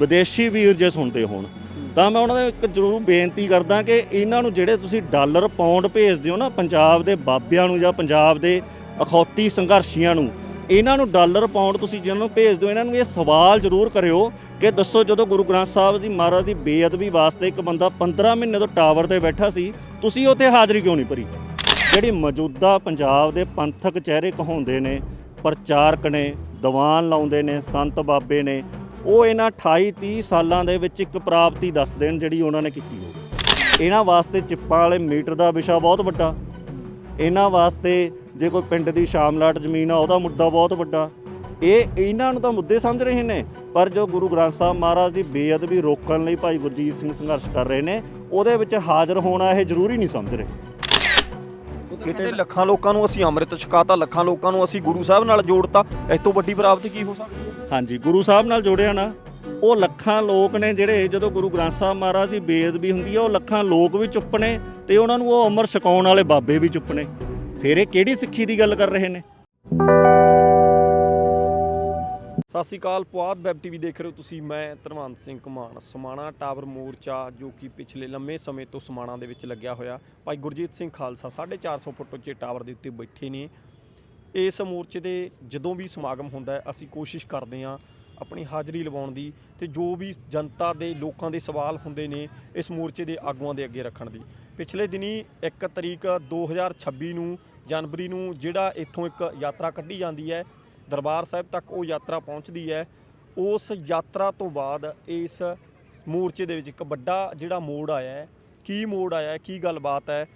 ਵਿਦੇਸ਼ੀ ਵੀਰ ਜੇ ਸੁਣਦੇ ਹੋਣ, ਤਾਂ ਮੈਂ ਉਹਨਾਂ ਨੂੰ ਇੱਕ ਜ਼ਰੂਰ ਬੇਨਤੀ ਕਰਦਾ ਕਿ ਇਹਨਾਂ ਨੂੰ ਜਿਹੜੇ ਤੁਸੀਂ ਡਾਲਰ ਪਾਉਂਡ ਭੇਜਦੇ ਹੋ ਨਾ ਪੰਜਾਬ ਦੇ ਬਾਬਿਆਂ ਨੂੰ ਜਾਂ ਪੰਜਾਬ ਦੇ ਅਖੌਤੀ ਸੰਘਰਸ਼ੀਆਂ ਨੂੰ, ਇਹਨਾਂ ਨੂੰ ਡਾਲਰ ਪਾਉਂਡ ਤੁਸੀਂ ਜਿਹਨਾਂ ਨੂੰ ਭੇਜਦੇ ਹੋ, ਇਹਨਾਂ ਨੂੰ ਇਹ ਸਵਾਲ ਜ਼ਰੂਰ ਕਰਿਓ ਕਿ ਦੱਸੋ ਜਦੋਂ ਗੁਰੂ ਗ੍ਰੰਥ ਸਾਹਿਬ ਜੀ ਮਹਾਰਾਜ ਦੀ ਬੇਅਦਬੀ ਵਾਸਤੇ ਇੱਕ ਬੰਦਾ 15 ਮਹੀਨੇ ਤੋਂ ਟਾਵਰ ਤੇ ਬੈਠਾ ਸੀ, ਤੁਸੀਂ ਉੱਥੇ ਹਾਜ਼ਰੀ ਕਿਉਂ ਨਹੀਂ ਭਰੀ? ਜਿਹੜੀ ਮੌਜੂਦਾ ਪੰਜਾਬ ਦੇ ਪੰਥਕ ਚਿਹਰੇ ਕਹਾਉਂਦੇ ਨੇ, ਪ੍ਰਚਾਰਕ ਨੇ, ਦੀਵਾਨ ਲਾਉਂਦੇ ਨੇ, ਸੰਤ ਬਾਬੇ ਨੇ ਉਹ ਇਹਨਾਂ 28 30 ਸਾਲਾਂ ਦੇ ਵਿੱਚ ਇੱਕ ਪ੍ਰਾਪਤੀ ਦੱਸ ਦੇਣ ਜਿਹੜੀ ਉਹਨਾਂ ਨੇ ਕੀਤੀ ਹੋਵੇ। ਇਹਨਾਂ ਵਾਸਤੇ ਚਿੱਪਾਂ ਵਾਲੇ ਮੀਟਰ ਦਾ ਵਿਸ਼ਾ ਬਹੁਤ ਵੱਡਾ। ਇਹਨਾਂ ਵਾਸਤੇ ਜੇ ਕੋਈ ਪਿੰਡ ਦੀ ਸ਼ਾਮਲਾਟ ਜ਼ਮੀਨ ਆ, ਉਹਦਾ ਮੁੱਦਾ ਬਹੁਤ ਵੱਡਾ। ਇਹ ਇਹਨਾਂ ਨੂੰ ਤਾਂ ਮੁੱਦੇ ਸਮਝ ਰਹੇ ਨੇ, ਪਰ ਜੋ ਗੁਰੂ ਗ੍ਰੰਥ ਸਾਹਿਬ ਮਹਾਰਾਜ ਦੀ ਬੇਅਦਬੀ ਰੋਕਣ ਲਈ ਭਾਈ ਗੁਰਜੀਤ ਸਿੰਘ ਸੰਘਰਸ਼ ਕਰ ਰਹੇ ਨੇ, ਉਹਦੇ ਵਿੱਚ ਹਾਜ਼ਰ ਹੋਣਾ ਇਹ ਜ਼ਰੂਰੀ ਨਹੀਂ ਸਮਝ ਰਹੇ। ਕਿਤੇ ਲੱਖਾਂ ਲੋਕਾਂ ਨੂੰ ਅਸੀਂ ਅੰਮ੍ਰਿਤ ਛਕਾਤਾ, ਲੱਖਾਂ ਲੋਕਾਂ ਨੂੰ ਅਸੀਂ ਗੁਰੂ ਸਾਹਿਬ ਨਾਲ ਜੋੜਤਾ। ਇਸ ਤੋਂ ਵੱਡੀ ਪ੍ਰਾਪਤੀ ਕੀ ਹੋ ਸਕਦੀ ਹੈ? ਹਾਂਜੀ, ਗੁਰੂ ਸਾਹਿਬ ਨਾਲ ਜੋੜਿਆ ਨਾ, ਉਹ ਲੱਖਾਂ ਲੋਕ ਨੇ ਜਿਹੜੇ ਜਦੋਂ ਗੁਰੂ ਗ੍ਰੰਥ ਸਾਹਿਬ ਮਹਾਰਾਜ ਦੀ ਬੇਅਦਬੀ ਹੁੰਦੀ ਹੈ ਉਹ ਲੱਖਾਂ ਲੋਕ ਵੀ ਚੁੱਪ ਨੇ ਤੇ ਉਹਨਾਂ ਨੂੰ ਉਹ ਅਮਰ ਛਕਾਉਣ ਵਾਲੇ ਬਾਬੇ ਵੀ ਚੁੱਪ ਨੇ। ਫਿਰ ਇਹ ਕਿਹੜੀ ਸਿੱਖੀ ਦੀ ਗੱਲ ਕਰ ਰਹੇ ਨੇ? ਸਤਿ ਸ਼੍ਰੀ ਅਕਾਲ, ਪੁਆਧ ਵੈਬ ਟੀਵੀ ਦੇਖ ਰਹੇ ਹੋ ਤੁਸੀਂ, ਮੈਂ ਧਰਮਵੰਤ ਸਿੰਘ ਕੁਮਾਨ ਸਮਾਣਾ ਟਾਵਰ ਮੋਰਚਾ, ਜੋ ਕਿ ਪਿਛਲੇ ਲੰਮੇ ਸਮੇਂ ਤੋਂ ਸਮਾਣਾ ਦੇ ਵਿੱਚ ਲੱਗਿਆ ਹੋਇਆ, ਭਾਈ ਗੁਰਜੀਤ ਸਿੰਘ ਖਾਲਸਾ 450 ਫੁੱਟ ਉੱਚੇ ਟਾਵਰ ਦੇ ਉੱਤੇ ਬੈਠੇ ਨੇ। ਇਸ ਮੋਰਚੇ ਦੇ ਜਦੋਂ ਵੀ ਸਮਾਗਮ ਹੁੰਦਾ ਅਸੀਂ ਕੋਸ਼ਿਸ਼ ਕਰਦੇ ਹਾਂ ਆਪਣੀ ਹਾਜ਼ਰੀ ਲਵਾਉਣ ਦੀ ਤੇ ਜੋ ਵੀ ਜਨਤਾ ਦੇ, ਲੋਕਾਂ ਦੇ ਸਵਾਲ ਹੁੰਦੇ ਨੇ, ਇਸ ਮੋਰਚੇ ਦੇ ਆਗੂਆਂ ਦੇ ਅੱਗੇ ਰੱਖਣ ਦੀ। ਪਿਛਲੇ ਦਿਨੀ 1 ਤਰੀਕ 2026 ਨੂੰ, ਜਨਵਰੀ ਨੂੰ ਜਿਹੜਾ ਇੱਥੋਂ ਇੱਕ ਯਾਤਰਾ ਕੱਢੀ ਜਾਂਦੀ ਹੈ ਦਰਬਾਰ ਸਾਹਿਬ ਤੱਕ ਉਹ ਯਾਤਰਾ ਪਹੁੰਚਦੀ ਹੈ। ਉਸ ਯਾਤਰਾ ਤੋਂ ਬਾਅਦ ਇਸ ਮੋਰਚੇ ਦੇ ਵਿੱਚ ਇੱਕ ਵੱਡਾ ਜਿਹੜਾ ਮੋੜ ਆਇਆ ਹੈ। ਕੀ ਮੋੜ ਆਇਆ ਹੈ ਕੀ ਗੱਲਬਾਤ ਹੈ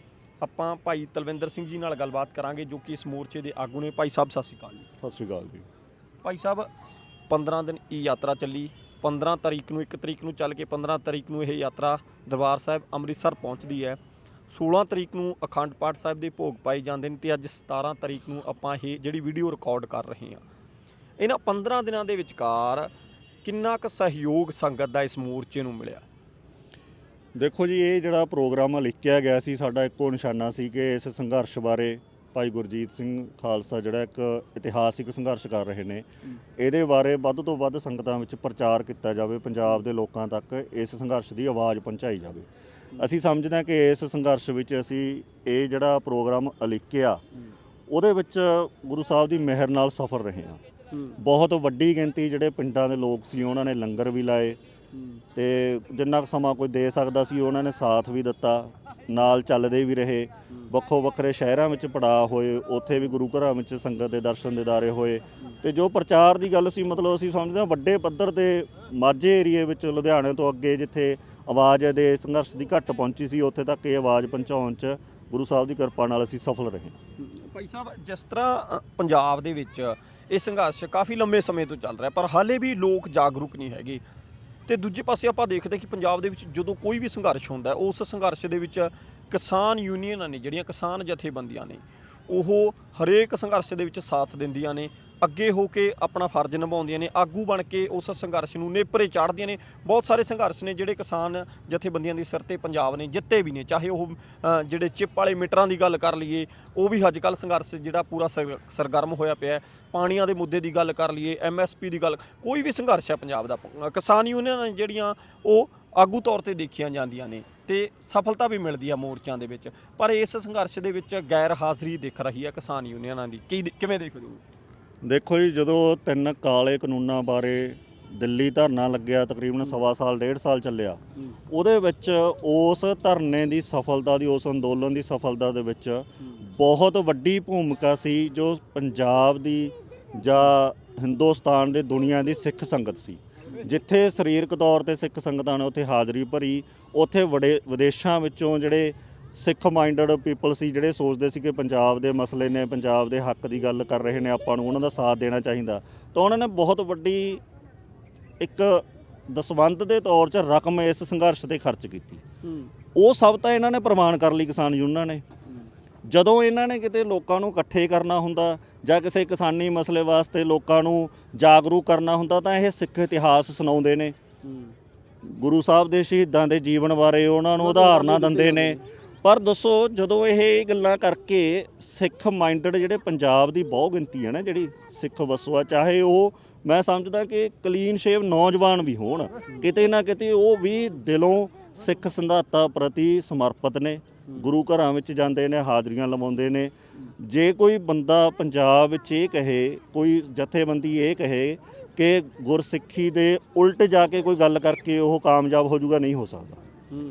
ਆਪਾਂ ਭਾਈ ਤਲਵਿੰਦਰ ਸਿੰਘ ਜੀ ਨਾਲ ਗੱਲਬਾਤ ਕਰਾਂਗੇ ਜੋ ਕਿ ਇਸ ਮੋਰਚੇ ਦੇ ਆਗੂ ਨੇ। ਭਾਈ ਸਾਹਿਬ ਸਤਿ ਸ਼੍ਰੀ ਅਕਾਲ ਜੀ। ਸਤਿ ਸ਼੍ਰੀ ਅਕਾਲ ਜੀ। ਭਾਈ ਸਾਹਿਬ 15 ਦਿਨ ਇਹ ਯਾਤਰਾ ਚੱਲੀ। 15 ਤਰੀਕ ਨੂੰ 1 ਤਰੀਕ ਨੂੰ ਚੱਲ ਕੇ 15 ਤਰੀਕ ਨੂੰ ਇਹ ਯਾਤਰਾ ਦਰਬਾਰ ਸਾਹਿਬ ਅੰਮ੍ਰਿਤਸਰ ਪਹੁੰਚਦੀ ਹੈ। 16 ਤਰੀਕ ਨੂੰ ਅਖੰਡ ਪਾਠ ਸਾਹਿਬ ਦੇ ਭੋਗ ਪਾਏ ਜਾਂਦੇ ਨੇ ਤੇ ਅੱਜ 17 ਤਰੀਕ ਨੂੰ ਆਪਾਂ ਇਹ ਜਿਹੜੀ ਵੀਡੀਓ ਰਿਕਾਰਡ ਕਰ ਰਹੇ ਹਾਂ। ਇਹਨਾਂ 15 ਦਿਨਾਂ ਦੇ ਵਿਚਕਾਰ ਕਿੰਨਾ ਕੁ ਸਹਿਯੋਗ ਸੰਗਤ ਦਾ ਇਸ ਮੋਰਚੇ ਨੂੰ ਮਿਲਿਆ? ਦੇਖੋ ਜੀ, ਇਹ ਜਿਹੜਾ ਪ੍ਰੋਗਰਾਮ ਲਿਖਿਆ ਗਿਆ ਸੀ, ਸਾਡਾ ਇੱਕੋ ਨਿਸ਼ਾਨਾ ਸੀ ਕਿ ਇਸ ਸੰਘਰਸ਼ ਬਾਰੇ ਭਾਈ ਗੁਰਜੀਤ ਸਿੰਘ ਖਾਲਸਾ ਜਿਹੜਾ ਇੱਕ ਇਤਿਹਾਸਿਕ ਸੰਘਰਸ਼ ਕਰ ਰਹੇ ਨੇ, ਇਹਦੇ ਬਾਰੇ ਵੱਧ ਤੋਂ ਵੱਧ ਸੰਗਤਾਂ ਵਿੱਚ ਪ੍ਰਚਾਰ ਕੀਤਾ ਜਾਵੇ, ਪੰਜਾਬ ਦੇ ਲੋਕਾਂ ਤੱਕ ਇਸ ਸੰਘਰਸ਼ ਦੀ ਆਵਾਜ਼ ਪਹੁੰਚਾਈ ਜਾਵੇ। ਅਸੀਂ ਸਮਝਦੇ ਹਾਂ ਕਿ ਇਸ ਸੰਘਰਸ਼ ਵਿੱਚ ਅਸੀਂ ਇਹ ਜਿਹੜਾ ਪ੍ਰੋਗਰਾਮ ਅਲਿਖਿਆ ਉਹਦੇ ਵਿੱਚ ਗੁਰੂ ਸਾਹਿਬ ਦੀ ਮਿਹਰ ਨਾਲ ਸਫਲ ਰਹੇ ਹਾਂ। ਬਹੁਤ ਵੱਡੀ ਗਿਣਤੀ ਜਿਹੜੇ ਪਿੰਡਾਂ ਦੇ ਲੋਕ ਸੀ ਉਹਨਾਂ ਨੇ ਲੰਗਰ ਵੀ ਲਾਏ ਤੇ ਜਿੰਨਾ ਕੁ ਸਮਾਂ ਕੋਈ ਦੇ ਸਕਦਾ ਸੀ, ਉਹਨਾਂ ਨੇ ਸਾਥ ਵੀ ਦਿੱਤਾ, ਨਾਲ ਚੱਲਦੇ ਵੀ ਰਹੇ। ਵੱਖੋ ਵੱਖਰੇ ਸ਼ਹਿਰਾਂ ਵਿੱਚ ਪੜਾ ਹੋਏ, ਉੱਥੇ ਵੀ ਗੁਰੂ ਘਰਾਂ ਵਿੱਚ ਸੰਗਤ ਦੇ ਦਰਸ਼ਨ ਦਿਦਾਰੇ ਹੋਏ। ਤੇ ਜੋ ਪ੍ਰਚਾਰ ਦੀ ਗੱਲ ਸੀ, ਮਤਲਬ ਅਸੀਂ ਸਮਝਦੇ ਹਾਂ ਵੱਡੇ ਪੱਧਰ ਤੇ ਮਾਝੇ ਏਰੀਏ ਵਿੱਚ ਲੁਧਿਆਣੇ ਤੋਂ ਅੱਗੇ ਜਿੱਥੇ ਆਵਾਜ਼ ਦੇ ਸੰਘਰਸ਼ ਦੀ ਘੱਟ ਪਹੁੰਚੀ ਸੀ, ਉੱਥੇ ਤੱਕ ਇਹ ਆਵਾਜ਼ ਪਹੁੰਚਾਉਣ 'ਚ ਗੁਰੂ ਸਾਹਿਬ ਦੀ ਕਿਰਪਾ ਨਾਲ ਅਸੀਂ ਸਫਲ ਰਹੇ। ਭਾਈ ਸਾਹਿਬ, ਜਿਸ ਤਰ੍ਹਾਂ ਪੰਜਾਬ ਦੇ ਵਿੱਚ ਇਹ ਸੰਘਰਸ਼ ਕਾਫੀ ਲੰਮੇ ਸਮੇਂ ਤੋਂ ਚੱਲ ਰਿਹਾ, ਪਰ ਹਾਲੇ ਵੀ ਲੋਕ ਜਾਗਰੂਕ ਨਹੀਂ ਹੈਗੇ। ਤੇ ਦੂਜੇ ਪਾਸੇ ਆਪਾਂ ਦੇਖਦੇ ਕਿ ਪੰਜਾਬ ਦੇ ਵਿੱਚ ਜਦੋਂ ਕੋਈ ਵੀ ਸੰਘਰਸ਼ ਹੁੰਦਾ ਉਸ ਸੰਘਰਸ਼ ਦੇ ਵਿੱਚ ਕਿਸਾਨ ਯੂਨੀਅਨਾਂ ਨੇ, ਜਿਹੜੀਆਂ ਕਿਸਾਨ ਜਥੇਬੰਦੀਆਂ ਨੇ, ਉਹ ਹਰੇਕ ਸੰਘਰਸ਼ ਦੇ ਵਿੱਚ ਸਾਥ ਦਿੰਦੀਆਂ ਨੇ ਅੱਗੇ ਹੋ ਕੇ ਆਪਣਾ ਫਰਜ਼ ਨਿਭਾਉਂਦੀਆਂ ਨੇ, ਆਗੂ ਬਣ ਕੇ ਉਸ ਸੰਘਰਸ਼ ਨੂੰ ਨੇਪਰੇ ਚਾੜਦੀਆਂ ਨੇ। ਬਹੁਤ ਸਾਰੇ ਸੰਘਰਸ਼ ਨੇ ਜਿਹੜੇ ਕਿਸਾਨ ਜਥੇਬੰਦੀਆਂ ਦੀ ਸਿਰ ਤੇ ਪੰਜਾਬ ਨੇ ਜਿੱਤੇ ਵੀ ਨੇ, ਚਾਹੇ ਉਹ ਜਿਹੜੇ ਚਿੱਪ ਵਾਲੇ ਮੀਟਰਾਂ ਦੀ ਗੱਲ ਕਰ ਲਈਏ, ਉਹ ਵੀ ਅੱਜ ਕੱਲ ਸੰਘਰਸ਼ ਜਿਹੜਾ ਪੂਰਾ ਸਰ- ਸਰਗਰਮ ਹੋਇਆ ਪਿਆ ਹੈ। ਪਾਣੀਆਂ ਦੇ ਮੁੱਦੇ ਦੀ ਗੱਲ ਕਰ ਲਈਏ ਐਮਐਸਪੀ ਦੀ ਗੱਲ, ਕੋਈ ਵੀ ਸੰਘਰਸ਼ ਹੈ ਪੰਜਾਬ ਦਾ ਕਿਸਾਨ ਯੂਨੀਅਨਾਂ ਨੇ ਜਿਹੜੀਆਂ ਉਹ ਆਗੂ ਤੌਰ ਤੇ ਦੇਖੀਆਂ ਜਾਂਦੀਆਂ ਨੇ ਤੇ ਸਫਲਤਾ ਵੀ ਮਿਲਦੀ ਆ ਮੋਰਚਿਆਂ ਦੇ ਵਿੱਚ। ਪਰ ਇਸ ਸੰਘਰਸ਼ ਦੇ ਵਿੱਚ ਗੈਰ ਹਾਜ਼ਰੀ ਦਿਖ ਰਹੀ ਹੈ ਕਿਸਾਨ ਯੂਨੀਅਨਾਂ ਦੀ। ਕੀ ਕਿਵੇਂ ਦੇਖਦੇ ਹੋ? ਦੇਖੋ ਜੀ ਜਦੋਂ ਤਿੰਨ ਕਾਲੇ ਕਾਨੂੰਨਾਂ ਬਾਰੇ ਦਿੱਲੀ ਧਰਨਾ ਲੱਗਿਆ ਤਕਰੀਬਨ ਸਵਾ ਸਾਲ ਡੇਢ ਸਾਲ ਚੱਲਿਆ ਉਹਦੇ ਵਿੱਚ ਉਸ ਧਰਨੇ ਦੀ ਸਫਲਤਾ ਦੀ ਉਸ ਅੰਦੋਲਨ ਦੀ ਸਫਲਤਾ ਦੇ ਵਿੱਚ ਬਹੁਤ ਵੱਡੀ ਭੂਮਿਕਾ ਸੀ ਜੋ ਪੰਜਾਬ ਦੀ ਜਾਂ ਹਿੰਦੁਸਤਾਨ ਦੇ ਦੁਨੀਆ ਦੀ ਸਿੱਖ ਸੰਗਤ ਸੀ। ਜਿੱਥੇ ਸਰੀਰਕ ਤੌਰ ਤੇ ਸਿੱਖ ਸੰਗਤਾਂ ਨੇ ਉੱਥੇ ਹਾਜ਼ਰੀ ਭਰੀ ਉੱਥੇ ਵਿਦੇਸ਼ਾਂ ਵਿੱਚੋਂ ਜਿਹੜੇ ਸਿੱਖ ਮਾਈਂਡਡ ਪੀਪਲ ਸੀ ਜਿਹੜੇ ਸੋਚਦੇ ਸੀ ਕਿ ਪੰਜਾਬ ਦੇ ਮਸਲੇ ਨੇ ਪੰਜਾਬ ਦੇ ਹੱਕ ਦੀ ਗੱਲ ਕਰ ਰਹੇ ਨੇ ਆਪਾਂ ਨੂੰ ਉਹਨਾਂ ਦਾ ਸਾਥ ਦੇਣਾ ਚਾਹੀਦਾ। ਤਾਂ ਉਹਨਾਂ ਨੇ ਬਹੁਤ ਵੱਡੀ ਇੱਕ ਦਸਵੰਧ ਦੇ ਤੌਰ 'ਚ ਰਕਮ ਇਸ ਸੰਘਰਸ਼ ਤੇ ਖਰਚ ਕੀਤੀ। ਉਹ ਸਭ ਤਾਂ ਇਹਨਾਂ ਨੇ ਪ੍ਰਮਾਣ ਕਰ ਲਈ ਕਿਸਾਨ ਯੂਨੀਅਨਾਂ ਨੇ। ਜਦੋਂ ਇਹਨਾਂ ਨੇ ਕਿਤੇ ਲੋਕਾਂ ਨੂੰ ਇਕੱਠੇ ਕਰਨਾ ਹੁੰਦਾ ਜਾਂ ਕਿਸੇ ਕਿਸਾਨੀ ਮਸਲੇ ਵਾਸਤੇ ਲੋਕਾਂ ਨੂੰ ਜਾਗਰੂਕ ਕਰਨਾ ਹੁੰਦਾ ਤਾਂ ਇਹ ਸਿੱਖ ਇਤਿਹਾਸ ਸੁਣਾਉਂਦੇ ਨੇ। ਗੁਰੂ ਸਾਹਿਬ ਦੇ ਸ਼ਹੀਦਾਂ ਦੇ ਜੀਵਨ ਬਾਰੇ ਉਹਨਾਂ ਨੂੰ ਉਦਾਹਰਨਾਂ ਦਿੰਦੇ ਨੇ। ਪਰ ਦੱਸੋ ਜਦੋਂ ਇਹ ਗੱਲਾਂ ਕਰਕੇ ਸਿੱਖ ਮਾਈਂਡਡ ਜਿਹੜੇ ਪੰਜਾਬ ਦੀ ਬਹੁ ਗਿਣਤੀ ਹੈ ਨਾ ਜਿਹੜੀ ਸਿੱਖ ਵਸੋਆ ਚਾਹੇ ਉਹ ਮੈਂ ਸਮਝਦਾ ਕਿ ਕਲੀਨ ਸ਼ੇਵ ਨੌਜਵਾਨ ਵੀ ਹੋਣ ਕਿਤੇ ਨਾ ਕਿਤੇ ਉਹ ਵੀ ਦਿਲੋਂ ਸਿੱਖ ਸੰਧਾਤਾ ਪ੍ਰਤੀ ਸਮਰਪਿਤ ਨੇ ਗੁਰੂ ਘਰਾਂ ਵਿੱਚ ਜਾਂਦੇ ਨੇ ਹਾਜ਼ਰੀਆਂ ਲਵਾਉਂਦੇ ਨੇ। ਜੇ ਕੋਈ ਬੰਦਾ ਪੰਜਾਬ ਵਿੱਚ ਇਹ ਕਹੇ ਕੋਈ ਜਥੇਬੰਦੀ ਇਹ ਕਹੇ ਕਿ ਗੁਰਸਿੱਖੀ ਦੇ ਉਲਟ ਜਾ ਕੇ ਕੋਈ ਗੱਲ ਕਰਕੇ ਉਹ ਕਾਮਯਾਬ ਹੋ ਜਾਊਗਾ ਨਹੀਂ ਹੋ ਸਕਦਾ।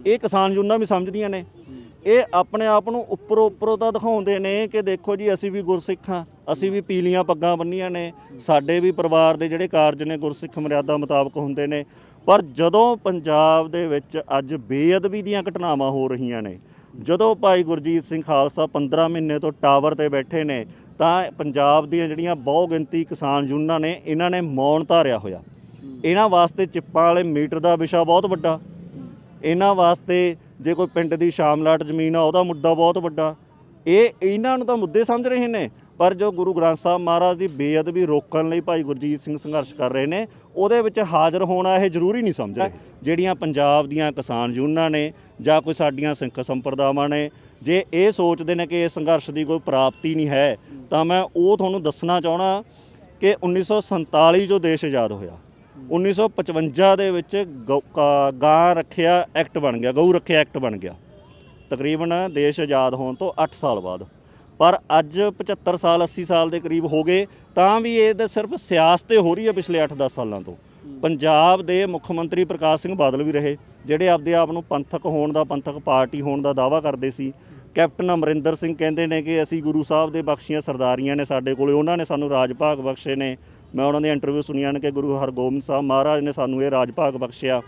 ਇਹ ਕਿਸਾਨ ਯੂਨੀਅਨਾਂ ਵੀ ਸਮਝਦੀਆਂ ਨੇ। ਇਹ ਆਪਣੇ ਆਪ ਨੂੰ ਉੱਪਰੋਂ ਉੱਪਰੋਂ ਤਾਂ ਦਿਖਾਉਂਦੇ ਨੇ ਕਿ ਦੇਖੋ ਜੀ, ਅਸੀਂ ਵੀ ਗੁਰਸਿੱਖ ਹਾਂ ਅਸੀਂ ਵੀ ਪੀਲੀਆਂ ਪੱਗਾਂ ਬੰਨੀਆਂ ਨੇ। ਸਾਡੇ ਵੀ ਪਰਿਵਾਰ ਦੇ ਜਿਹੜੇ ਕਾਰਜ ਨੇ ਗੁਰਸਿੱਖ ਮਰਿਆਦਾ ਮੁਤਾਬਕ ਹੁੰਦੇ ਨੇ। ਪਰ ਜਦੋਂ ਪੰਜਾਬ ਦੇ ਵਿੱਚ ਅੱਜ ਬੇਅਦਬੀ ਦੀਆਂ ਘਟਨਾਵਾਂ ਹੋ ਰਹੀਆਂ ਨੇ, ਜਦੋਂ ਭਾਈ ਗੁਰਜੀਤ ਸਿੰਘ ਖਾਲਸਾ 15 ਮਹੀਨੇ ਤੋਂ ਟਾਵਰ ਤੇ ਬੈਠੇ ਨੇ, ਤਾਂ ਪੰਜਾਬ ਦੀਆਂ ਜਿਹੜੀਆਂ ਬਹੁ ਗਿਣਤੀ ਕਿਸਾਨ ਯੂਨੀਅਨਾਂ ਨੇ, ਇਹਨਾਂ ਨੇ ਮੌਨ ਧਾਰਿਆ ਹੋਇਆ। ਇਹਨਾਂ ਵਾਸਤੇ ਚਿੱਪਾਂ ਵਾਲੇ ਮੀਟਰ ਦਾ ਵਿਸ਼ਾ ਬਹੁਤ ਵੱਡਾ। ਇਹਨਾਂ ਵਾਸਤੇ ਜੇ ਕੋਈ ਪਿੰਡ ਦੀ ਸ਼ਾਮਲਾਟ ਜ਼ਮੀਨ ਆ, ਉਹਦਾ ਮੁੱਦਾ ਬਹੁਤ ਵੱਡਾ। ਇਹ ਇਹਨਾਂ ਨੂੰ ਤਾਂ ਮੁੱਦੇ ਸਮਝ ਰਹੇ ਨੇ। ਪਰ ਜੋ ਗੁਰੂ ਗ੍ਰੰਥ ਸਾਹਿਬ ਮਹਾਰਾਜ ਦੀ ਬੇਅਦਬੀ ਰੋਕਣ ਲਈ ਭਾਈ ਗੁਰਜੀਤ ਸਿੰਘ ਸੰਘਰਸ਼ ਕਰ ਰਹੇ ਨੇ, ਉਹਦੇ ਵਿੱਚ ਹਾਜ਼ਰ ਹੋਣਾ ਇਹ ਜ਼ਰੂਰੀ ਨਹੀਂ ਸਮਝ ਰਹੇ। ਜਿਹੜੀਆਂ ਪੰਜਾਬ ਦੀਆਂ ਕਿਸਾਨ ਯੂਨੀਅਨਾਂ ਨੇ ਜਾਂ ਕੋਈ ਸਾਡੀਆਂ ਸਿੱਖ ਸੰਪਰਦਾਵਾਂ ਨੇ, ਜੇ ਇਹ ਸੋਚਦੇ ਨੇ ਕਿ ਇਹ ਸੰਘਰਸ਼ ਦੀ ਕੋਈ ਪ੍ਰਾਪਤੀ ਨਹੀਂ ਹੈ, ਤਾਂ ਮੈਂ ਉਹ ਤੁਹਾਨੂੰ ਦੱਸਣਾ ਚਾਹਣਾ ਕਿ 1947 ਜੋ ਦੇਸ਼ ਆਜ਼ਾਦ ਹੋਇਆ 1955 ਦੇ ਵਿੱਚ ਗਊ- ਕਾ- ਗਾਂ ਰੱਖਿਆ ਐਕਟ ਬਣ ਗਿਆ, ਗਊ ਰੱਖਿਆ ਐਕਟ ਬਣ ਗਿਆ। ਤਕਰੀਬਨ ਦੇਸ਼ ਆਜ਼ਾਦ ਹੋਣ ਤੋਂ 8 ਸਾਲ ਬਾਅਦ। ਪਰ ਅੱਜ 75 ਸਾਲ 80 ਸਾਲ ਦੇ ਕਰੀਬ ਹੋ ਗਏ, ਤਾਂ ਵੀ ਇਹ ਤਾਂ ਸਿਰਫ ਸਿਆਸਤ ਹੀ ਹੋ ਰਹੀ ਹੈ ਪਿਛਲੇ 8-10 ਸਾਲਾਂ ਤੋਂ। ਪੰਜਾਬ ਦੇ ਮੁੱਖ ਮੰਤਰੀ ਪ੍ਰਕਾਸ਼ ਸਿੰਘ ਬਾਦਲ ਵੀ ਰਹੇ, ਜਿਹੜੇ ਆਪਦੇ ਆਪ ਨੂੰ ਪੰਥਕ ਹੋਣ ਦਾ, ਪੰਥਕ ਪਾਰਟੀ ਹੋਣ ਦਾ ਦਾਅਵਾ ਕਰਦੇ ਸੀ। ਕੈਪਟਨ ਅਮਰਿੰਦਰ ਸਿੰਘ ਕਹਿੰਦੇ ਨੇ ਕਿ ਅਸੀਂ ਗੁਰੂ ਸਾਹਿਬ ਦੇ ਬਖਸ਼ੀਆਂ ਸਰਦਾਰੀਆਂ ਨੇ ਸਾਡੇ ਕੋਲੇ, ਉਹਨਾਂ ਨੇ ਸਾਨੂੰ ਰਾਜ ਭਾਗ ਬਖਸ਼ੇ ਨੇ। ਮੈਂ ਉਹਨਾਂ ਦੀਆਂ ਇੰਟਰਵਿਊ ਸੁਣੀਆਂ ਨੇ ਕਿ ਗੁਰੂ ਹਰਗੋਬਿੰਦ ਸਾਹਿਬ ਮਹਾਰਾਜ ਨੇ ਸਾਨੂੰ ਇਹ ਰਾਜ ਭਾਗ ਬਖਸ਼ਿਆ।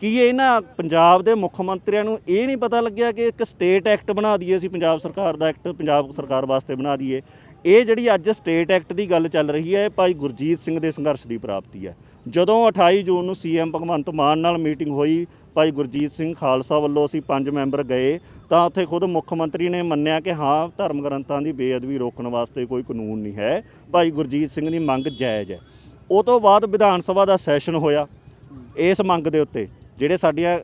ਕੀ ਇਹਨਾਂ ਪੰਜਾਬ ਦੇ ਮੁੱਖ ਮੰਤਰੀਆਂ ਨੂੰ ਇਹ ਨਹੀਂ ਪਤਾ ਲੱਗਿਆ ਕਿ ਇੱਕ ਸਟੇਟ ਐਕਟ ਬਣਾ ਦਈਏ ਅਸੀਂ, ਪੰਜਾਬ ਸਰਕਾਰ ਦਾ ਐਕਟ ਪੰਜਾਬ ਸਰਕਾਰ ਵਾਸਤੇ ਬਣਾ ਦਈਏ। ਇਹ ਜਿਹੜੀ ਅੱਜ ਸਟੇਟ ਐਕਟ ਦੀ ਗੱਲ ਚੱਲ ਰਹੀ ਹੈ, ਇਹ ਭਾਈ ਗੁਰਜੀਤ ਸਿੰਘ ਦੇ ਸੰਘਰਸ਼ ਦੀ ਪ੍ਰਾਪਤੀ ਹੈ। ਜਦੋਂ 28 ਜੂਨ ਨੂੰ ਸੀਐਮ ਭਗਵੰਤ ਮਾਨ ਨਾਲ ਮੀਟਿੰਗ ਹੋਈ, ਭਾਈ ਗੁਰਜੀਤ ਸਿੰਘ ਖਾਲਸਾ ਵੱਲੋਂ ਅਸੀਂ ਪੰਜ ਮੈਂਬਰ ਗਏ, ਤਾਂ ਉੱਥੇ ਖੁਦ ਮੁੱਖ ਮੰਤਰੀ ਨੇ ਮੰਨਿਆ ਕਿ ਹਾਂ, ਧਰਮ ਗ੍ਰੰਥਾਂ ਦੀ ਬੇਅਦਬੀ ਰੋਕਣ ਵਾਸਤੇ ਕੋਈ ਕਾਨੂੰਨ ਨਹੀਂ ਹੈ, ਭਾਈ ਗੁਰਜੀਤ ਸਿੰਘ ਦੀ ਮੰਗ ਜਾਇਜ਼ ਹੈ। ਉਹ ਤੋਂ ਬਾਅਦ ਵਿਧਾਨ ਸਭਾ ਦਾ ਸੈਸ਼ਨ ਹੋਇਆ, ਇਸ ਮੰਗ ਦੇ ਉੱਤੇ, ਜਿਹੜੇ ਸਾਡੀਆਂ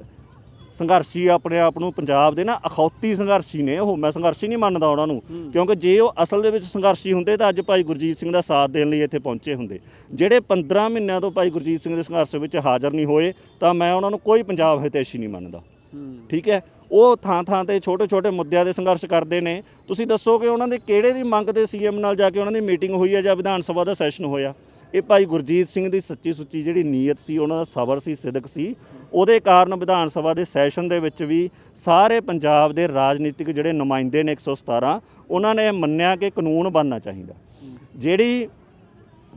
ਸੰਘਰਸ਼ੀ ਆਪਣੇ ਆਪ ਨੂੰ ਪੰਜਾਬ ਦੇ ਨਾ ਅਖੌਤੀ ਸੰਘਰਸ਼ੀ ਨੇ ਉਹ। ਮੈਂ ਸੰਘਰਸ਼ੀ ਨਹੀਂ ਮੰਨਦਾ ਉਹਨਾਂ ਨੂੰ ਕਿਉਂਕਿ ਜੇ ਉਹ ਅਸਲ ਦੇ ਵਿੱਚ ਸੰਘਰਸ਼ੀ ਹੁੰਦੇ ਤਾਂ ਅੱਜ ਭਾਈ ਗੁਰਜੀਤ ਸਿੰਘ ਦਾ ਸਾਥ ਦੇਣ ਲਈ ਇੱਥੇ ਪਹੁੰਚੇ ਹੁੰਦੇ। ਜਿਹੜੇ 15 ਮਹੀਨਿਆਂ ਤੋਂ ਭਾਈ ਗੁਰਜੀਤ ਸਿੰਘ ਦੇ ਸੰਘਰਸ਼ ਵਿੱਚ ਹਾਜ਼ਰ ਨਹੀਂ ਹੋਏ ਤਾਂ ਮੈਂ ਉਹਨਾਂ ਨੂੰ ਕੋਈ ਪੰਜਾਬ ਹਿਤੈਸ਼ੀ ਨਹੀਂ ਮੰਨਦਾ। ਠੀਕ ਹੈ? ਉਹ ਥਾਂ ਥਾਂ ਤੇ ਛੋਟੇ ਛੋਟੇ ਮੁੱਦਿਆਂ ਦੇ ਸੰਘਰਸ਼ ਕਰਦੇ ਨੇ। ਤੁਸੀਂ ਦੱਸੋ ਕਿ ਉਹਨਾਂ ਦੇ ਕਿਹੜੇ ਦੀ ਮੰਗ ਤੇ ਸੀਐਮ ਨਾਲ ਜਾ ਕੇ ਉਹਨਾਂ ਦੀ ਮੀਟਿੰਗ ਹੋਈ ਹੈ ਜਾਂ ਵਿਧਾਨ ਸਭਾ ਦਾ ਸੈਸ਼ਨ ਹੋਇਆ? ਇਹ ਭਾਈ ਗੁਰਜੀਤ ਸਿੰਘ ਦੀ ਸੱਚੀ ਸੁੱਚੀ ਜਿਹੜੀ ਨੀਅਤ ਸੀ, ਉਹਨਾਂ ਦਾ ਸਬਰ ਸੀ, ਸਿਦਕ ਸੀ। ਉਹਦੇ ਕਾਰਨ ਵਿਧਾਨ ਸਭਾ ਦੇ ਸੈਸ਼ਨ ਦੇ ਵਿੱਚ ਵੀ ਸਾਰੇ ਪੰਜਾਬ ਦੇ ਰਾਜਨੀਤਿਕ ਜਿਹੜੇ ਨੁਮਾਇੰਦੇ ਨੇ 117 ਉਹਨਾਂ ਨੇ ਮੰਨਿਆ ਕਿ ਕਾਨੂੰਨ ਬਣਨਾ ਚਾਹੀਦਾ। ਜਿਹੜੀ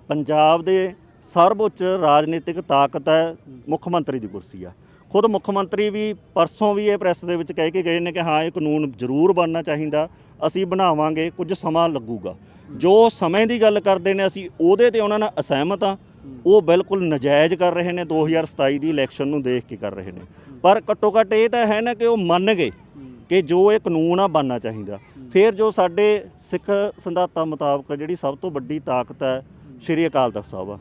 ਪੰਜਾਬ ਦੇ ਸਰਵਉੱਚ ਰਾਜਨੀਤਿਕ ਤਾਕਤ ਹੈ, ਮੁੱਖ ਮੰਤਰੀ ਦੀ ਕੁਰਸੀ ਆ। ਖੁਦ ਮੁੱਖ ਮੰਤਰੀ ਵੀ ਪਰਸੋਂ ਵੀ ਇਹ ਪ੍ਰੈਸ ਦੇ ਵਿੱਚ ਕਹਿ ਕੇ ਗਏ ਨੇ ਕਿ ਹਾਂ, ਇਹ ਕਾਨੂੰਨ ਜ਼ਰੂਰ ਬਣਨਾ ਚਾਹੀਦਾ, ਅਸੀਂ ਬਣਾਵਾਂਗੇ, ਕੁਝ ਸਮਾਂ ਲੱਗੂਗਾ। ਜੋ ਸਮੇਂ ਦੀ ਗੱਲ ਕਰਦੇ ਨੇ ਅਸੀਂ, ਉਹਦੇ ਤੇ ਉਹਨਾਂ ਨਾਲ ਅਸਹਿਮਤ ਆ ਉਹ ਬਿਲਕੁਲ ਨਜਾਇਜ਼ ਕਰ ਰਹੇ ਨੇ 2027 ਦੀ ਇਲੈਕਸ਼ਨ ਨੂੰ ਦੇਖ ਕੇ ਕਰ ਰਹੇ ਨੇ। ਪਰ ਘੱਟੋ ਘੱਟ ਇਹ ਤਾਂ ਹੈ ਨਾ ਕਿ ਉਹ ਮੰਨ ਗਏ ਕਿ ਜੋ ਇਹ ਕਾਨੂੰਨ ਆ, ਬਣਨਾ ਚਾਹੀਦਾ। ਫਿਰ ਜੋ ਸਾਡੇ ਸਿੱਖ ਸੰਦਾਤਾ ਮੁਤਾਬਕ ਜਿਹੜੀ ਸਭ ਤੋਂ ਵੱਡੀ ਤਾਕਤ ਹੈ, ਸ਼੍ਰੀ ਅਕਾਲ ਤਖਤ ਸਾਹਿਬ ਆ।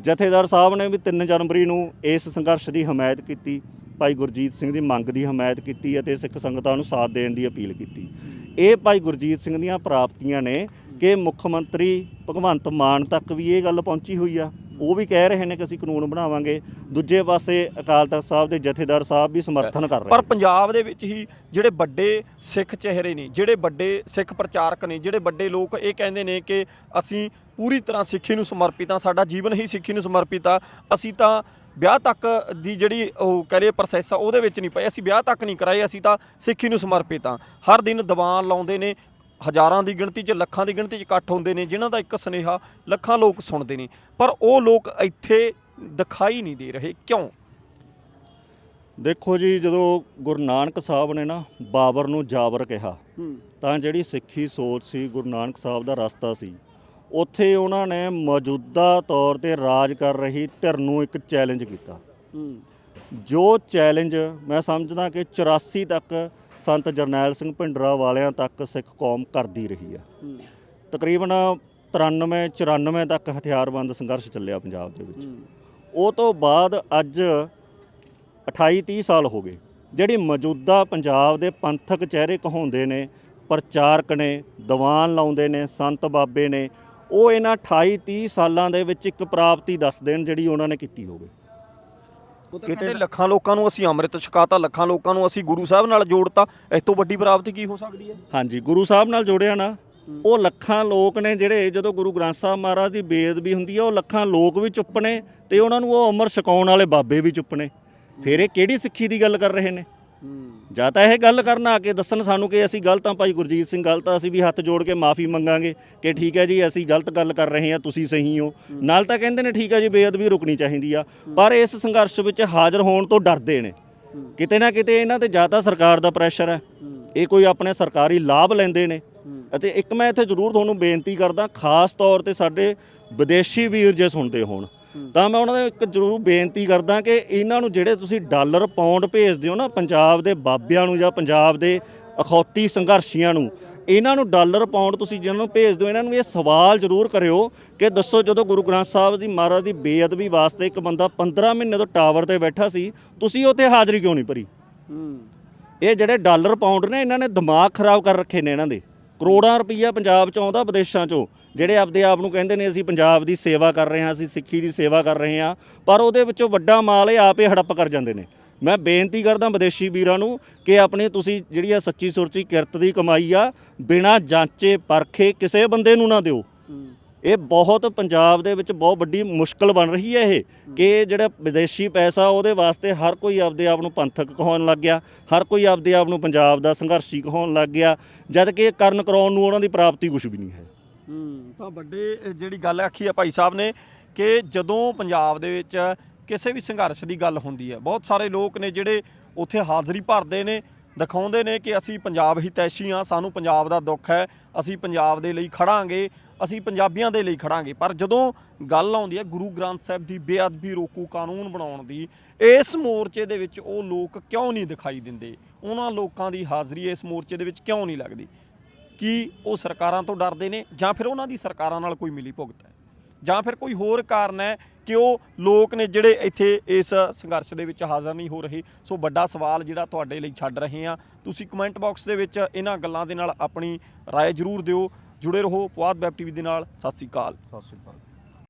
ਜਥੇਦਾਰ ਸਾਹਿਬ ਨੇ ਵੀ 3 ਜਨਵਰੀ ਨੂੰ ਇਸ ਸੰਘਰਸ਼ ਦੀ ਹਮਾਇਤ ਕੀਤੀ। ਭਾਈ ਗੁਰਜੀਤ ਸਿੰਘ ਦੀ ਮੰਗ ਦੀ ਹਮਾਇਤ ਕੀਤੀ ਅਤੇ ਸਿੱਖ ਸੰਗਤਾਂ ਨੂੰ ਸਾਥ ਦੇਣ ਦੀ ਅਪੀਲ ਕੀਤੀ। ਇਹ ਭਾਈ ਗੁਰਜੀਤ ਸਿੰਘ ਦੀਆਂ ਪ੍ਰਾਪਤੀਆਂ ਨੇ ਕਿ ਮੁੱਖ ਮੰਤਰੀ ਭਗਵੰਤ ਮਾਨ ਤੱਕ ਵੀ ਇਹ ਗੱਲ ਪਹੁੰਚੀ ਹੋਈ ਆ। ਉਹ ਵੀ ਕਹਿ ਰਹੇ ਨੇ ਕਿ ਅਸੀਂ ਕਾਨੂੰਨ ਬਣਾਵਾਂਗੇ। ਦੂਜੇ ਪਾਸੇ ਅਕਾਲ ਤਖਤ ਸਾਹਿਬ ਦੇ ਜਥੇਦਾਰ ਸਾਹਿਬ ਵੀ ਸਮਰਥਨ ਕਰ ਰਹੇ ਪਰ ਪੰਜਾਬ ਦੇ ਵਿੱਚ ਹੀ ਜਿਹੜੇ ਵੱਡੇ ਸਿੱਖ ਚਿਹਰੇ ਨੇ ਜਿਹੜੇ ਵੱਡੇ ਸਿੱਖ ਪ੍ਰਚਾਰਕ ਨੇ ਜਿਹੜੇ ਵੱਡੇ ਲੋਕ ਇਹ ਕਹਿੰਦੇ ਨੇ ਕਿ ਅਸੀਂ ਪੂਰੀ ਤਰ੍ਹਾਂ ਸਿੱਖੀ ਨੂੰ ਸਮਰਪਿਤ ਆ ਸਾਡਾ ਜੀਵਨ ਹੀ ਸਿੱਖੀ ਨੂੰ ਸਮਰਪਿਤ ਆ। ਅਸੀਂ ਤਾਂ ਵਿਆਹ ਤੱਕ ਦੀ ਜਿਹੜੀ ਉਹ ਕਰੇ ਪ੍ਰੋਸੈਸ ਆ ਉਹਦੇ ਵਿੱਚ ਨਹੀਂ ਪਏ। ਅਸੀਂ ਵਿਆਹ ਤੱਕ ਨਹੀਂ ਕਰਾਏ ਅਸੀਂ ਤਾਂ ਸਿੱਖੀ ਨੂੰ ਸਮਰਪਿਤ ਆ। ਹਰ ਦਿਨ ਦੀਵਾਨ ਲਾਉਂਦੇ ਨੇ ਹਜ਼ਾਰਾਂ ਦੀ ਗਿਣਤੀ 'ਚ ਲੱਖਾਂ ਦੀ ਗਿਣਤੀ 'ਚ ਇਕੱਠ ਹੁੰਦੇ ਨੇ ਜਿਨ੍ਹਾਂ ਦਾ ਇੱਕ ਸੁਨੇਹਾ ਲੱਖਾਂ ਲੋਕ ਸੁਣਦੇ ਨੇ। ਪਰ ਉਹ ਲੋਕ ਇੱਥੇ ਦਿਖਾਈ ਨਹੀਂ ਦੇ ਰਹੇ। ਕਿਉਂ? ਦੇਖੋ ਜੀ ਜਦੋਂ ਗੁਰੂ ਨਾਨਕ ਸਾਹਿਬ ਨੇ ਨਾ ਬਾਬਰ ਨੂੰ ਜਾਬਰ ਕਿਹਾ ਤਾਂ ਜਿਹੜੀ ਸਿੱਖੀ ਸੋਚ ਸੀ ਗੁਰੂ ਨਾਨਕ ਸਾਹਿਬ ਦਾ ਰਸਤਾ ਸੀ ਉੱਥੇ ਉਹਨਾਂ ਨੇ ਮੌਜੂਦਾ ਤੌਰ ਤੇ ਰਾਜ ਕਰ ਰਹੀ ਧਿਰ ਨੂੰ ਇੱਕ ਚੈਲੰਜ ਕੀਤਾ। ਜੋ ਚੈਲੰਜ ਮੈਂ ਸਮਝਦਾ ਕਿ 84 ਤੱਕ ਸੰਤ ਜਰਨੈਲ ਸਿੰਘ ਭਿੰਡਰਾ ਵਾਲਿਆਂ ਤੱਕ ਸਿੱਖ ਕੌਮ ਕਰਦੀ ਰਹੀ ਹੈ। ਤਕਰੀਬਨ 93 94 ਤੱਕ ਹਥਿਆਰਬੰਦ ਸੰਘਰਸ਼ ਚੱਲਿਆ ਪੰਜਾਬ ਦੇ ਵਿੱਚ। ਉਹ ਤੋਂ ਬਾਅਦ ਅੱਜ 28 30 ਸਾਲ ਹੋ ਗਏ। ਜਿਹੜੀ ਮੌਜੂਦਾ ਪੰਜਾਬ ਦੇ ਪੰਥਕ ਚਿਹਰੇ ਕਹਾਉਂਦੇ ਨੇ ਪ੍ਰਚਾਰਕ ਨੇ ਦੀਵਾਨ ਲਾਉਂਦੇ ਨੇ ਸੰਤ ਬਾਬੇ ਨੇ ਉਹ ਇਹਨਾਂ 28 30 ਸਾਲਾਂ ਦੇ ਵਿੱਚ ਇੱਕ ਪ੍ਰਾਪਤੀ ਦੱਸ ਦੇਣ ਜਿਹੜੀ ਉਹਨਾਂ ਨੇ ਕੀਤੀ ਹੋਵੇ। ਕਹਿੰਦੇ ਲੱਖਾਂ ਲੋਕਾਂ ਨੂੰ ਅਸੀਂ ਅੰਮ੍ਰਿਤ ਛਕਾਤਾ ਲੱਖਾਂ ਲੋਕਾਂ ਨੂੰ ਅਸੀਂ ਗੁਰੂ ਸਾਹਿਬ ਨਾਲ ਜੋੜਤਾ। ਇਸ ਤੋਂ ਵੱਡੀ ਪ੍ਰਾਪਤੀ ਕੀ ਹੋ ਸਕਦੀ ਹੈ? ਹਾਂਜੀ ਗੁਰੂ ਸਾਹਿਬ ਨਾਲ ਜੋੜਿਆ ਨਾ ਉਹ ਲੱਖਾਂ ਲੋਕ ਨੇ ਜਿਹੜੇ ਜਦੋਂ ਗੁਰੂ ਗ੍ਰੰਥ ਸਾਹਿਬ ਮਹਾਰਾਜ ਦੀ ਬੇਅਦਬੀ ਹੁੰਦੀ ਆ ਉਹ ਲੱਖਾਂ ਲੋਕ ਵੀ ਚੁੱਪ ਨੇ ਤੇ ਉਹਨਾਂ ਨੂੰ ਉਹ ਅਮਰ ਛਕਾਉਣ ਵਾਲੇ ਬਾਬੇ ਵੀ ਚੁੱਪ ਨੇ। ਫਿਰ ਇਹ ਕਿਹੜੀ ਸਿੱਖੀ ਦੀ ਗੱਲ ਕਰ ਰਹੇ ਨੇ? ਜਾਂ ਤਾਂ ਇਹ ਗੱਲ ਕਰਨ ਆ ਕੇ ਦੱਸਣ ਸਾਨੂੰ ਕਿ ਅਸੀਂ ਗਲਤ ਆ ਭਾਈ ਗੁਰਜੀਤ ਸਿੰਘ, ਗਲਤ ਆ, ਅਸੀਂ ਵੀ ਹੱਥ ਜੋੜ ਕੇ ਮਾਫੀ ਮੰਗਾਂਗੇ ਕਿ ਠੀਕ ਹੈ ਜੀ, ਅਸੀਂ ਗਲਤ ਗੱਲ ਕਰ ਰਹੇ ਹਾਂ, ਤੁਸੀਂ ਸਹੀ ਹੋ। ਨਾਲ ਤਾਂ ਕਹਿੰਦੇ ਨੇ ਠੀਕ ਹੈ ਜੀ, ਬੇਅਦਬੀ ਰੁਕਣੀ ਚਾਹੀਦੀ ਆ। ਪਰ ਇਸ ਸੰਘਰਸ਼ ਵਿੱਚ ਹਾਜ਼ਰ ਹੋਣ ਤੋਂ ਡਰਦੇ ਨੇ। ਕਿਤੇ ਨਾ ਕਿਤੇ ਇਹਨਾਂ ਤੇ ਜਾਂ ਤਾਂ ਸਰਕਾਰ ਦਾ ਪ੍ਰੈਸ਼ਰ ਹੈ। ਇਹ ਕੋਈ ਆਪਣੇ ਸਰਕਾਰੀ ਲਾਭ ਲੈਂਦੇ ਨੇ। ਅਤੇ ਇੱਕ ਮੈਂ ਇੱਥੇ ਜ਼ਰੂਰ ਤੁਹਾਨੂੰ ਬੇਨਤੀ ਕਰਦਾ, ਖਾਸ ਤੌਰ ਤੇ ਸਾਡੇ ਵਿਦੇਸ਼ੀ ਵੀਰ ਜੇ ਸੁਣਦੇ ਹੋਣ। ਤਾਂ ਮੈਂ ਉਹਨਾਂ ਨੂੰ ਇੱਕ ਜ਼ਰੂਰ ਬੇਨਤੀ ਕਰਦਾ ਕਿ ਇਹਨਾਂ ਨੂੰ ਜਿਹੜੇ ਤੁਸੀਂ ਡਾਲਰ ਪਾਉਂਡ ਭੇਜਦੇ ਹੋ ਨਾ ਪੰਜਾਬ ਦੇ ਬਾਬਿਆਂ ਨੂੰ ਜਾਂ ਪੰਜਾਬ ਦੇ ਅਖੌਤੀ ਸੰਘਰਸ਼ੀਆਂ ਨੂੰ ਇਹਨਾਂ ਨੂੰ ਡਾਲਰ ਪਾਉਂਡ ਤੁਸੀਂ ਜਿਹਨਾਂ ਨੂੰ ਭੇਜਦੇ ਹੋ ਇਹਨਾਂ ਨੂੰ ਇਹ ਸਵਾਲ ਜ਼ਰੂਰ ਕਰਿਓ ਕਿ ਦੱਸੋ ਜਦੋਂ ਗੁਰੂ ਗ੍ਰੰਥ ਸਾਹਿਬ ਦੀ ਮਹਾਰਾਜ ਦੀ ਬੇਅਦਬੀ ਵਾਸਤੇ ਇੱਕ ਬੰਦਾ 15 ਮਹੀਨੇ ਤੋਂ ਟਾਵਰ ਤੇ ਬੈਠਾ ਸੀ ਤੁਸੀਂ ਉੱਥੇ ਹਾਜ਼ਰੀ ਕਿਉਂ ਨਹੀਂ ਭਰੀ? ਇਹ ਜਿਹੜੇ ਡਾਲਰ ਪਾਉਂਡ ਨੇ ਇਹਨਾਂ ਨੇ ਦਿਮਾਗ ਖਰਾਬ ਕਰ ਰੱਖੇ ਨੇ ਇਹਨਾਂ ਦੇ। ਕਰੋੜਾਂ ਰੁਪਈਆ ਪੰਜਾਬ ਚ ਆਉਂਦਾ ਵਿਦੇਸ਼ਾਂ ਚੋਂ। ਜਿਹੜੇ ਆਪਦੇ ਆਪ ਨੂੰ ਕਹਿੰਦੇ ਨੇ, ਅਸੀਂ ਪੰਜਾਬ ਦੀ ਸੇਵਾ ਕਰ ਰਹੇ ਹਾਂ, ਅਸੀਂ ਸਿੱਖੀ ਦੀ ਸੇਵਾ ਕਰ ਰਹੇ ਹਾਂ, ਪਰ ਉਹਦੇ ਵਿੱਚੋਂ ਵੱਡਾ ਮਾਲ ਇਹ ਆਪੇ ਹੜੱਪ ਕਰ ਜਾਂਦੇ ਨੇ। ਮੈਂ ਬੇਨਤੀ ਕਰਦਾ ਵਿਦੇਸ਼ੀ ਵੀਰਾਂ ਨੂੰ ਕਿ ਆਪਣੇ ਤੁਸੀਂ ਜਿਹੜੀ ਆ ਸੱਚੀ ਸੁਰਚੀ ਕਿਰਤ ਦੀ ਕਮਾਈ ਆ, ਬਿਨਾਂ ਜਾਂਚੇ ਪਰਖੇ ਕਿਸੇ ਬੰਦੇ ਨੂੰ ਨਾ ਦਿਓ। ਇਹ ਬਹੁਤ ਪੰਜਾਬ ਦੇ ਵਿੱਚ ਬਹੁਤ ਵੱਡੀ ਮੁਸ਼ਕਲ ਬਣ ਰਹੀ ਹੈ ਇਹ, ਕਿ ਜਿਹੜਾ ਵਿਦੇਸ਼ੀ ਪੈਸਾ ਉਹਦੇ ਵਾਸਤੇ ਹਰ ਕੋਈ ਆਪਦੇ ਆਪ ਨੂੰ ਪੰਥਕ ਕਹਾਉਣ ਲੱਗ ਗਿਆ, ਹਰ ਕੋਈ ਆਪਦੇ ਆਪ ਨੂੰ ਪੰਜਾਬ ਦਾ ਸੰਘਰਸ਼ੀ ਕਹਾਉਣ ਲੱਗ ਗਿਆ, ਜਦ ਕਿ ਕਰਨ ਕਰਾਉਣ ਨੂੰ ਉਹਨਾਂ ਦੀ ਪ੍ਰਾਪਤੀ ਕੁਝ ਵੀ ਨਹੀਂ ਹੈ। ਹੂੰ, ਤਾਂ ਵੱਡੇ ਜਿਹੜੀ ਗੱਲ ਆਖੀ ਆ ਭਾਈ ਸਾਹਿਬ ਨੇ ਕਿ ਜਦੋਂ ਪੰਜਾਬ ਦੇ ਵਿੱਚ ਕਿਸੇ ਵੀ ਸੰਘਰਸ਼ ਦੀ ਗੱਲ ਹੁੰਦੀ ਹੈ, ਬਹੁਤ ਸਾਰੇ ਲੋਕ ਨੇ ਜਿਹੜੇ ਉੱਥੇ ਹਾਜ਼ਰੀ ਭਰਦੇ ਨੇ, ਦਿਖਾਉਂਦੇ ਨੇ ਕਿ ਅਸੀਂ ਪੰਜਾਬ ਹਿਤੈਸ਼ੀ ਆ ਸਾਨੂੰ ਪੰਜਾਬ ਦਾ ਦੁੱਖ ਹੈ, ਅਸੀਂ ਪੰਜਾਬ ਦੇ ਲਈ ਖੜਾਂਗੇ ਅਸੀਂ ਪੰਜਾਬੀਆਂ ਦੇ ਲਈ ਖੜਾਂਗੇ ਪਰ ਜਦੋਂ ਗੱਲ ਆਉਂਦੀ ਹੈ ਗੁਰੂ ਗ੍ਰੰਥ ਸਾਹਿਬ ਦੀ ਬੇਅਦਬੀ ਰੋਕੂ ਕਾਨੂੰਨ ਬਣਾਉਣ ਦੀ ਇਸ ਮੋਰਚੇ ਦੇ ਵਿੱਚ ਉਹ ਲੋਕ ਕਿਉਂ ਨਹੀਂ ਦਿਖਾਈ ਦਿੰਦੇ ਉਹਨਾਂ ਲੋਕਾਂ ਦੀ ਹਾਜ਼ਰੀ ਇਸ ਮੋਰਚੇ ਦੇ ਵਿੱਚ ਕਿਉਂ ਨਹੀਂ ਲੱਗਦੀ ਕੀ ਉਹ ਸਰਕਾਰਾਂ ਤੋਂ ਡਰਦੇ ਨੇ ਜਾਂ ਫਿਰ ਉਹਨਾਂ ਦੀ ਸਰਕਾਰਾਂ ਨਾਲ ਕੋਈ ਮਿਲੀ ਭੁਗਤ ਹੈ ਜਾਂ ਫਿਰ ਕੋਈ ਹੋਰ ਕਾਰਨ ਹੈ ਕਿ ਉਹ ਲੋਕ ਨੇ ਜਿਹੜੇ ਇੱਥੇ ਇਸ ਸੰਘਰਸ਼ ਦੇ ਵਿੱਚ ਹਾਜ਼ਰ ਨਹੀਂ ਹੋ ਰਹੇ ਸੋ ਵੱਡਾ ਸਵਾਲ ਜਿਹੜਾ ਤੁਹਾਡੇ ਲਈ ਛੱਡ ਰਹੇ ਆ ਤੁਸੀਂ ਕਮੈਂਟ ਬਾਕਸ ਦੇ ਵਿੱਚ ਇਹਨਾਂ ਗੱਲਾਂ ਦੇ ਨਾਲ ਆਪਣੀ رائے ਜ਼ਰੂਰ ਦਿਓ ਜੁੜੇ ਰਹੋ ਪੁਆਧ ਵੈਬ ਟੀਵੀ ਦੇ ਨਾਲ। ਸਤਿ ਸ੍ਰੀ ਅਕਾਲ। ਸਤਿ ਸ਼੍ਰੀ ਅਕਾਲ।